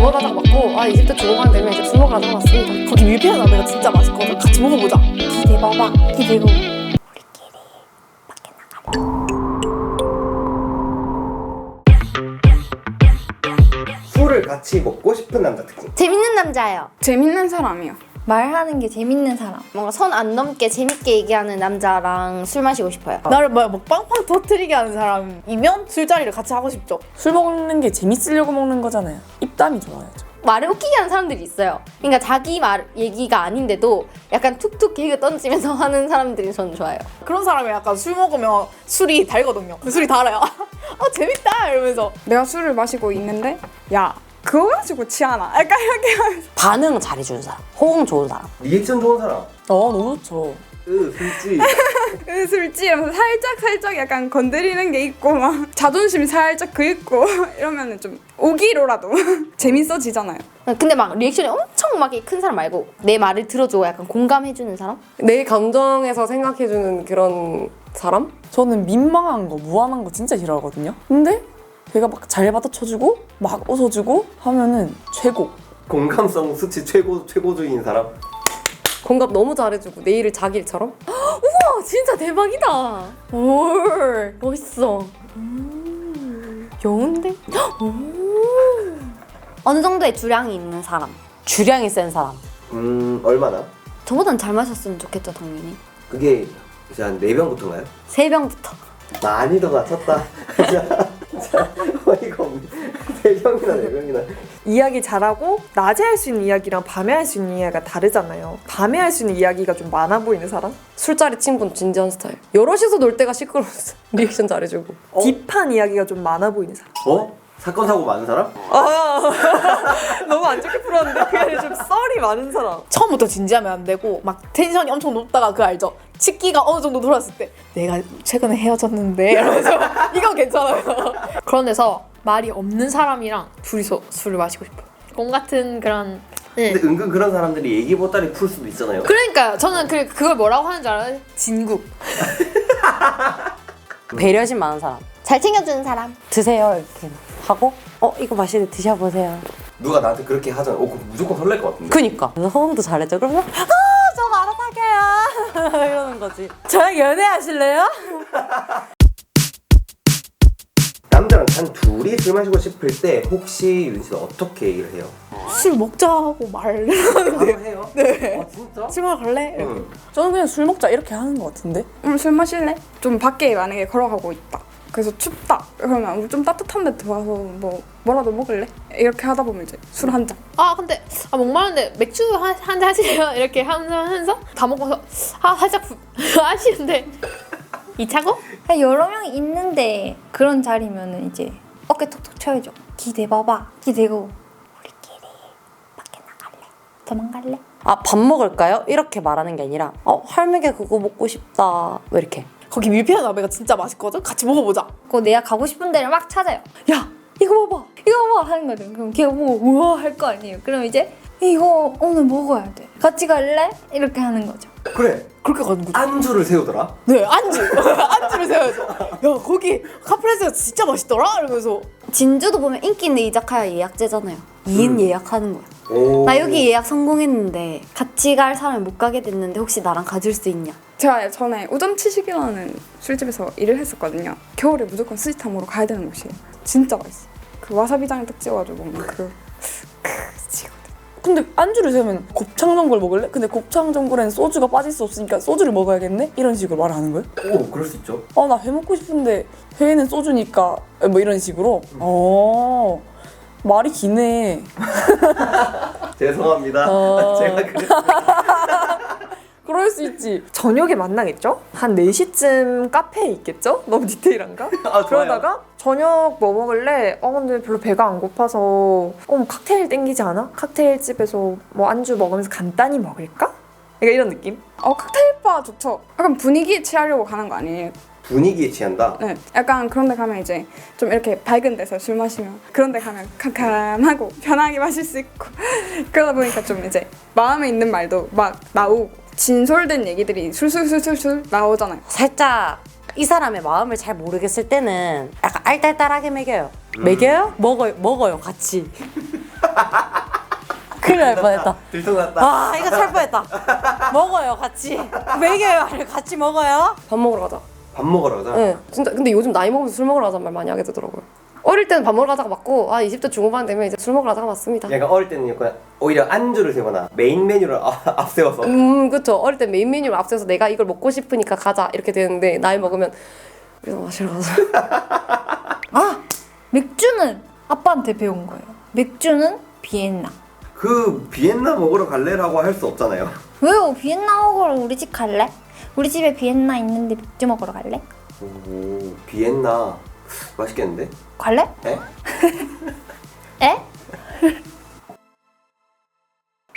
가자 맞고 아 이집트 주먹만 되면 이제 가자 왔습니다. 거기 밀폐한 라면가 진짜 맛있거든. 같이 먹어보자. 기대봐봐. 기대고. 술을 같이 먹고 싶은 남자 특징. 재밌는 남자예요. 재밌는 사람이요. 말하는 게 재밌는 사람. 뭔가 선 안 넘게 재밌게 얘기하는 남자랑 술 마시고 싶어요. 나를 뭐, 뭐 빵빵 터트리게 하는 사람이면 술자리를 같이 하고 싶죠. 술 먹는 게 재밌으려고 먹는 거잖아요. 입담이 좋아야죠. 말을 웃기게 하는 사람들이 있어요. 그러니까 자기 말 얘기가 아닌데도 약간 툭툭 개그 던지면서 하는 사람들이 저는 좋아요. 그런 사람이 약간 술 먹으면 술이 달거든요. 그 술이 달아요. 어 재밌다 이러면서 내가 술을 마시고 있는데 야 그거 가지고 취하나? 약간 이렇게 하면서 반응 잘해주는 사람, 호응 좋은 사람. 리액션 좋은 사람. 어 너무 좋죠. 으, 술지. 으, 술지 이러면서 살짝 살짝 약간 건드리는 게 있고 막 자존심 살짝 그 있고 이러면은 좀 오기로라도 재밌어지잖아요. 근데 막 리액션이 엄청 막 큰 사람 말고 내 말을 들어주고 약간 공감해주는 사람? 내 감정에서 생각해주는 그런 사람? 저는 민망한 거, 무한한 거 진짜 싫어하거든요. 근데 걔가 막 잘 받아쳐주고 막 웃어주고 하면은 최고. 공감성 수치 최고 최고주의인 사람. 공감 너무 잘해주고 내 일을 자기 일처럼? 어, 진짜 대박이다. 올 멋있어. 음, 여운데? 음. 어느 정도의 주량이 있는 사람. 주량이 센 사람. 음, 얼마나? 저보단 잘 마셨으면 좋겠죠, 당연히. 그게 이제 한 4병부터인가요? 세 병부터. 많이 더 맞췄다. 어이가 없네. 3병이나 4병이나. 이야기 잘하고 낮에 할 수 있는 이야기랑 밤에 할 수 있는 이야기가 다르잖아요. 밤에 할 수 있는 이야기가 좀 많아 보이는 사람? 술자리 친구는 진지한 스타일. 여럿이서 놀 때가 시끄러웠어. 리액션 잘해주고. 딥한 이야기가 좀 많아 보이는 사람. 어? 사건 사고 많은 사람? 너무 안 좋게 풀었는데 아니라 좀 썰이 많은 사람. 처음부터 진지하면 안 되고 막 텐션이 엄청 높다가 그 알죠? 치기가 어느 정도 돌았을 때 내가 최근에 헤어졌는데 이러면서 이건 괜찮아요. 그런 데서 말이 없는 사람이랑 둘이서 술을 마시고 싶어요. 공 같은 그런 네. 근데 은근 그런 사람들이 얘기 보따리 풀 수도 있잖아요. 그러니까 저는 그, 그걸 뭐라고 하는 줄 알아요? 진국. 배려심 많은 사람. 잘 챙겨주는 사람. 드세요 이렇게 하고 어 이거 맛있는데 드셔보세요. 누가 나한테 그렇게 하잖아. 어, 그럼 무조건 설렐 것 같은데. 그니까 그래서 호응도 잘해줘. 그러면 할게요 이러는 거지. 저랑 연애하실래요? 남자랑 단 둘이 술 마시고 싶을 때 혹시 윤 씨는 어떻게 얘기를 해요? 술 먹자 하고 말을 바로 해요? 네. 아, 진짜? 술 먹으러 갈래? 이렇게. 응. 저는 그냥 술 먹자 이렇게 하는 것 같은데. 오늘 술 마실래? 좀 밖에 만약에 걸어가고 있다. 그래서 춥다. 그러면 우리 좀 따뜻한 데 들어와서 뭐 뭐라도 먹을래? 이렇게 하다 보면 이제 술 한 잔. 아 근데 아 목마른데 맥주 한 잔 하실래요? 이렇게 하면서 다 먹고서 아 살짝 부, 하시는데 이 차고? 그냥 여러 명이 있는데 그런 자리면은 이제 어깨 톡톡 쳐야죠. 기대봐봐. 기대고 우리끼리 밖에 나갈래? 도망갈래? 아 밥 먹을까요? 이렇게 말하는 게 아니라 어 할매게 그거 먹고 싶다. 왜 이렇게? 거기 밀폐한 라면가 진짜 맛있거든? 같이 먹어보자. 그거 내가 가고 싶은 데를 막 찾아요. 야 이거 봐봐. 이거 봐봐 하는 거죠. 그럼 걔가 보고 우와 할 거 아니에요. 그럼 이제 이거 오늘 먹어야 돼. 같이 갈래? 이렇게 하는 거죠. 그래. 그렇게 가는 거죠. 안주를 세우더라. 네 안주. 안주를 세워야죠. 야 거기 카프레스가 진짜 맛있더라? 이러면서 진주도 보면 인기 있는 이자카야 예약제잖아요. 2인 예약하는 거야. 오. 나 여기 예약 성공했는데 같이 갈 사람이 못 가게 됐는데 혹시 나랑 가줄 수 있냐? 제가 전에 우전치식이라는 술집에서 일을 했었거든요. 겨울에 무조건 스시타모로 가야 되는 곳이에요. 진짜 맛있어. 그 와사비장에 딱 찍어가지고 먹는 그, 그 근데 안주를 세우면 곱창 전골 먹을래? 근데 곱창 전골에는 소주가 빠질 수 없으니까 소주를 먹어야겠네? 이런 식으로 말을 하는 거예요? 오, 그럴 수 있죠. 아 나 회 먹고 싶은데 회는 소주니까 뭐 이런 식으로 어 말이 기네 죄송합니다. 어. 제가 그래. 그럴 수 있지 저녁에 만나겠죠? 한 4시쯤 카페에 있겠죠? 너무 디테일한가? 아, 좋아요. 그러다가 저녁 뭐 먹을래? 어 근데 별로 배가 안 고파서 어뭐 칵테일 땡기지 않아? 칵테일 집에서 뭐 안주 먹으면서 간단히 먹을까? 약간 이런 느낌? 어 칵테일 바 좋죠. 약간 분위기에 취하려고 가는 거 아니에요? 분위기에 취한다. 네, 약간 그런 데 가면 이제 좀 이렇게 밝은 데서 술 마시면 그런 데 가면 캄캄하고 편하게 마실 수 있고 그러다 보니까 좀 이제 마음에 있는 말도 막 나오고 진솔된 얘기들이 술술술술술 나오잖아요. 살짝 이 사람의 마음을 잘 모르겠을 때는 약간 알딸딸하게 먹여요 먹여요? 먹어요 먹어요 같이 큰일 날 뻔했다. 들통났다. 아 이거 살 뻔했다. 먹어요 같이. 먹여요 같이 먹어요. 밥 먹으러 가자. 밥 먹으러 가자. 네, 진짜 근데 요즘 나이 먹으면서 술 먹으러 가자는 말 많이 하게 되더라고요. 어릴 때는 밥 먹으러 가자가 맞고 아 20대 중후반 되면 이제 술 먹으러 가자가 맞습니다. 약간 어릴 때는 약간 오히려 안주를 세거나 메인 메뉴를 앞- 앞세워서 음 그쵸 어릴 때 메인 메뉴를 앞서서 내가 이걸 먹고 싶으니까 가자 이렇게 되는데 나이 먹으면 이거 마시러 가자. 아 맥주는 아빠한테 배운 거예요. 맥주는 비엔나. 그 비엔나 먹으러 갈래라고 할 수 없잖아요. 왜요? 비엔나 먹으러 우리 집 갈래? 우리 집에 비엔나 있는데 맥주 먹으러 갈래? 오 비엔나 맛있겠는데? 갈래? 에? 에?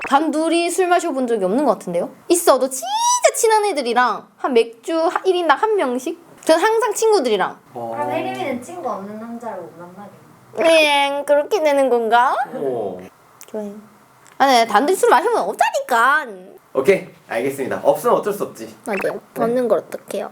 단 둘이 술 마셔본 적이 없는 것 같은데요? 있어도 진짜 친한 애들이랑 한 맥주 한 1인당 한 병씩? 전 항상 친구들이랑 어. 혜림이는 친구 없는 남자를 못 만나게. 응 그렇게 되는 건가? 오. 좋아요 아니 단둘이 술 마시면 없다니까 오케이 알겠습니다. 없으면 어쩔 수 없지. 맞아요 없는 걸 어떡해요